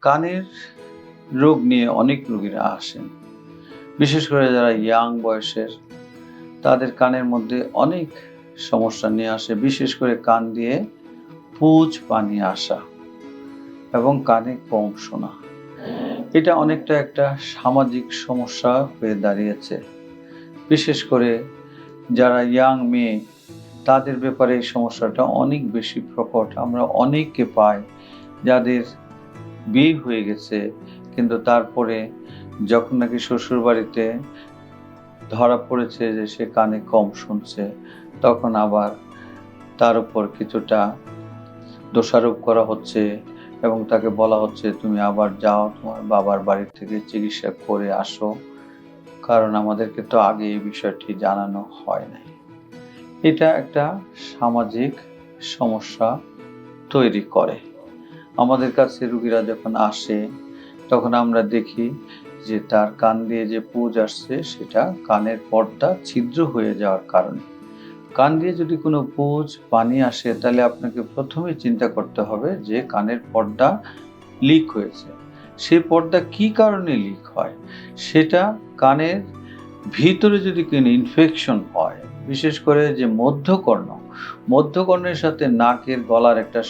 কানের রোগ নিয়ে অনেক রোগীরা আসেন। বিশেষ করে যারা ইয়াং বয়সের, তাদের কানের মধ্যে অনেক সমস্যা নিয়ে আসে। বিশেষ করে কান দিয়ে পুজ পানি আসা এবং কানে কম শোনা। এটা অনেকটা একটা সামাজিক সমস্যা হয়ে দাঁড়িয়েছে। বিশেষ করে যারা ইয়াং মেয়ে, তাদের ব্যাপারে এই সমস্যাটা অনেক বেশি প্রকট। আমরা অনেককে পাই যাদের বিয়ে হয়ে গেছে, কিন্তু তারপরে যখন নাকি শ্বশুর বাড়িতে ধরা পড়েছে যে সে কানে কম শুনছে, তখন আবার তার উপর কিছুটা দোষারোপ করা হচ্ছে এবং তাকে বলা হচ্ছে, তুমি আবার যাও, তোমার বাবার বাড়ি থেকে চিকিৎসা করে আসো। কারণ আমাদেরকে তো আগে এই বিষয়টি জানানো হয় নাই। এটা একটা সামাজিক সমস্যা তৈরি করে। আমাদের কাছে রুগীরা যখন আসে, তখন আমরা দেখি যে তার কান দিয়ে যে পুজ আসছে, সেটা কানের পর্দা ছিদ্র হয়ে যাওয়ার কারণে। কান দিয়ে যদি কোনো পুজ, পানি আসে, তাহলে আপনাকে প্রথমে চিন্তা করতে হবে যে কানের পর্দা লিক হয়েছে। সে পর্দা কি কারণে লিক হয়? সেটা কানের ভিতরে যদি কোনো ইনফেকশন হয়, বিশেষ করে যে মধ্যকর্ণ, মধ্যকর্ণের সাথে নাকের গলার একটা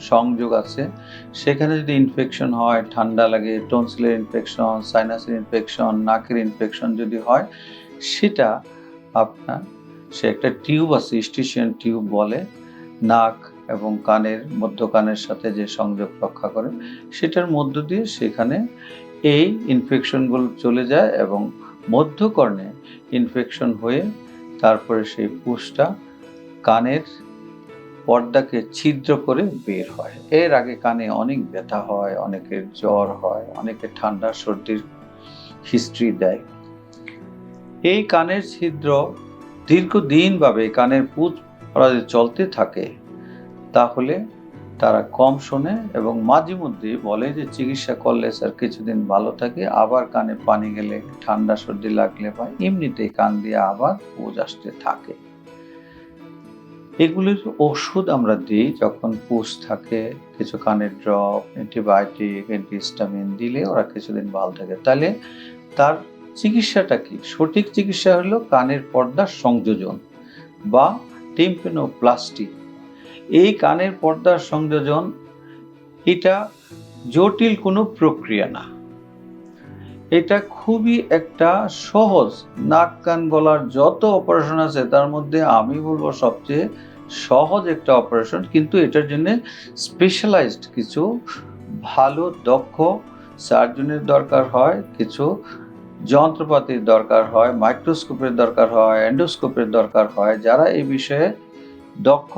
সংযোগ আছে। সেখানে যদি ইনফেকশন হয়, ঠান্ডা লাগে টনসিলের ইনফেকশন সাইনাসের ইনফেকশন নাকের ইনফেকশন যদি হয়, সেটা আপনার, সে একটা টিউব আছে স্টিশিয়ান টিউব বলে, নাক এবং কানের মধ্য কানের সাথে যে সংযোগ রক্ষা করে, সেটার মধ্য দিয়ে সেখানে এই ইনফেকশনগুলো চলে যায় এবং মধ্যকর্ণে ইনফেকশন হয়ে তারপরে সেই পুষটা কানের পর্দাকে ছিদ্র করে বের হয়। এর আগে কানে অনেক ব্যথা হয়, অনেকের জ্বর হয় অনেকের ঠান্ডা সর্দির হিস্ট্রি দেয়। এই কানের ছিদ্র দীর্ঘদিনভাবে কানের পুঁজ যদি চলতে থাকে, তাহলে তারা কম শোনে এবং মাঝে মধ্যে বলে যে, চিকিৎসা করলে স্যার কিছুদিন ভালো থাকে, আবার কানে পানি গেলে, ঠান্ডা সর্দি লাগলে বা এমনিতেই কান দিয়ে আবার পুজ আসতে থাকে। এগুলির ওষুধ আমরা দিই যখন পুষ থাকে, কিছু কানের ড্রপ, অ্যান্টিবায়োটিক অ্যান্টিহিস্টামিন দিলে ওরা কিছুদিন ভালো থাকে। তাহলে তার চিকিৎসাটা কি? সঠিক চিকিৎসা হলো কানের পর্দার সংযোজন বা টিম্পেনোপ্লাস্টি। এই কানের পর্দার সংযোজন, এটা জটিল কোনো প্রক্রিয়া না। এটা খুবই একটা সহজ নাক কান গলার যত অপারেশন আছে, তার মধ্যে আমি বলব সবচেয়ে সহজ একটা অপারেশন কিন্তু এটার জন্য স্পেশালাইজড কিছু ভালো, দক্ষ সার্জনের দরকার হয়, কিছু যন্ত্রপাতির দরকার হয় মাইক্রোস্কোপের দরকার হয় এন্ডোস্কোপের দরকার হয়, যারা এই বিষয়ে দক্ষ,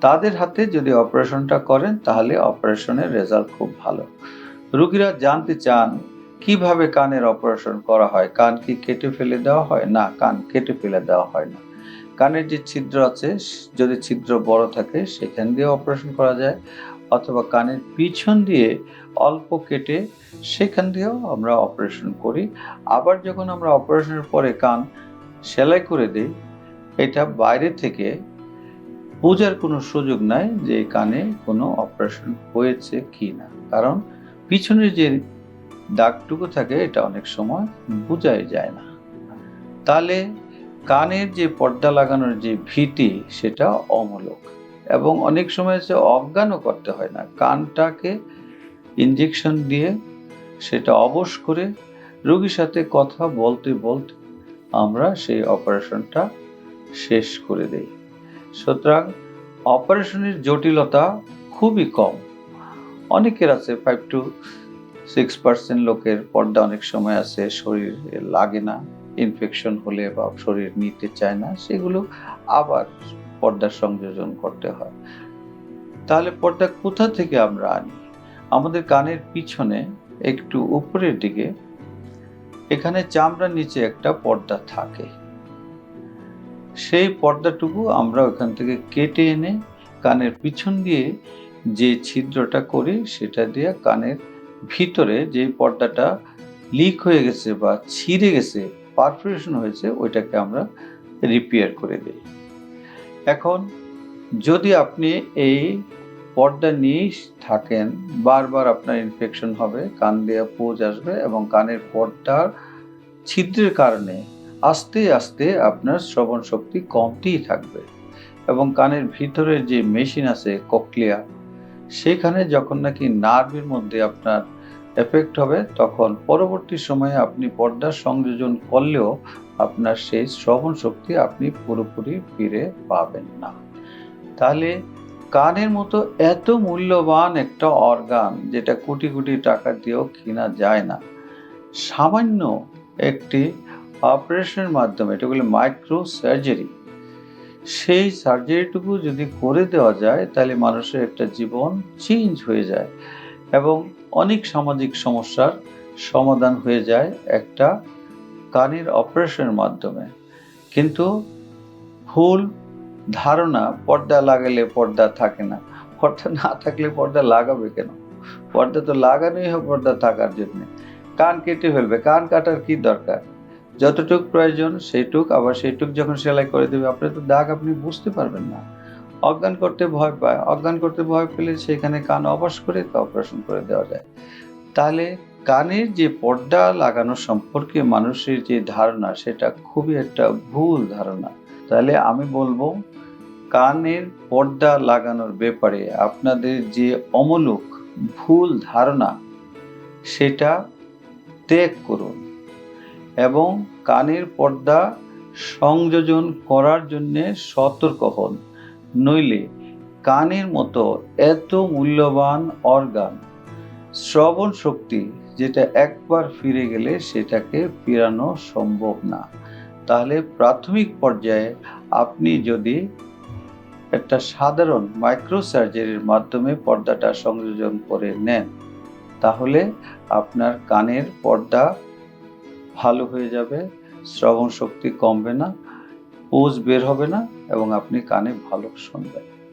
তাদের হাতে যদি অপারেশনটা করেন, তাহলে অপারেশনের রেজাল্ট খুব ভালো। রুগীরা জানতে চান কীভাবে কানের অপারেশন করা হয়? কান কি কেটে ফেলে দেওয়া হয়? না, কান কেটে ফেলে দেওয়া হয় না। কানের যে ছিদ্র আছে, যদি ছিদ্র বড় থাকে, সেখান দিয়ে অপারেশন করা যায়। অথবা কানের পিছন দিয়ে অল্প কেটে সেখান দিয়েও আমরা অপারেশন করি। আবার যখন আমরা অপারেশনের পরে কান সেলাই করে দিই, এটা বাইরে থেকে বোঝার কোনো সুযোগ নাই যে কানে কোনো অপারেশন হয়েছে কি না কারণ পিছনের যে দাগটুকু থাকে, এটা অনেক সময় বোঝাই যায় না। তাহলে কানের যে পর্দা লাগানোর যে ভীতি, সেটা অমূলক। এবং অনেক সময় সে অজ্ঞানও করতে হয় না। কানটাকে ইঞ্জেকশন দিয়ে সেটা অবশ করে রোগীর সাথে কথা বলতে বলতে আমরা সেই অপারেশনটা শেষ করে দেই। সুতরাং অপারেশনের জটিলতা খুবই কম। অনেকের আছে ফাইভ টু সিক্স পার্সেন্ট লোকের পর্দা অনেক সময় আছে, শরীর লাগে না ইনফেকশন হলে বা শরীর নিতে চায় না, সেগুলো আবার পর্দার সংযোজন করতে হয়। তাহলে পর্দা কোথা থেকে আমরা আনি? আমাদের কানের পিছনে একটু উপরের দিকে, এখানে চামড়ার নিচে একটা পর্দা থাকে। সেই পর্দাটুকু আমরা ওখান থেকে কেটে এনে কানের পিছন দিয়ে যে ছিদ্রটা করি, সেটা দিয়ে কানের ভিতরে যে পর্দাটা লিক হয়ে গেছে বা ছিঁড়ে গেছে পারফোরেশন হয়েছে, ওইটাকে আমরা রিপেয়ার করে দিই। এখন যদি আপনি এই পর্দা নিয়েই থাকেন, বারবার আপনার ইনফেকশন হবে, কান দেওয়া পোজ আসবে এবং কানের পর্দার ছিদ্রের কারণে আস্তে আস্তে আপনার শ্রবণ শক্তি কমতেই থাকবে এবং কানের ভিতরে যে মেশিন আছে ককলিয়া সেখানে যখন নাকি নার্ভের মধ্যে আপনার এফেক্ট হবে, তখন পরবর্তী সময়ে আপনি পর্দার সংযোজন করলেও আপনার সেই শ্রবণ শক্তি আপনি পুরোপুরি ফিরে পাবেন না। তাহলে কানের মতো এত মূল্যবান একটা অর্গান যেটা কোটি কোটি টাকা দিয়েও কেনা যায় না, সামান্য একটি অপারেশনের মাধ্যমে, এটা বলে মাইক্রো সার্জারি সেই সার্জারিটুকু যদি করে দেওয়া যায়, তাহলে মানুষের একটা জীবন চেঞ্জ হয়ে যায়। এবং অনেক সামাজিক সমস্যার সমাধান হয়ে যায় একটা কানের অপারেশনের মাধ্যমে। কিন্তু ভুল ধারণা পর্দা লাগালে পর্দা থাকে না। পর্দা না থাকলে পর্দা লাগাবে কেন? পর্দা তো লাগানোই হবে, পর্দা থাকার জন্য। কান কেটে ফেলবে, কান কাটার কি দরকার? যতটুক প্রয়োজন সেইটুক, আবার সেইটুক যখন সেলাই করে দেবে আপনি তো দাগ আপনি বুঝতে পারবেন না। অজ্ঞান করতে ভয় পায়। অজ্ঞান করতে ভয় পেলে সেখানে কান অবাস করে তা অপারেশন করে দেওয়া যায়। তাহলে কানের যে পর্দা লাগানো সম্পর্কে মানুষের যে ধারণা, সেটা খুবই একটা ভুল ধারণা। তাহলে আমি বলব, কানের পর্দা লাগানোর ব্যাপারে আপনাদের যে অমূলক ভুল ধারণা, সেটা ত্যাগ করুন এবং কানের পর্দা সংযোজন করার জন্যে সতর্ক হন। নইলে কানের মতো এত মূল্যবান অর্গান, শ্রবণ শক্তি যেটা একবার ফিরে গেলে সেটাকে ফেরানো সম্ভব না। তাহলে প্রাথমিক পর্যায়ে আপনি যদি একটা সাধারণ মাইক্রো সার্জারির মাধ্যমে পর্দাটা সংযোজন করে নেন, তাহলে আপনার কানের পর্দা ভালো হয়ে যাবে, শ্রবণ শক্তি কমবে না। পোজ বের হবে না এবং আপনি কানে ভালো শুনবেন।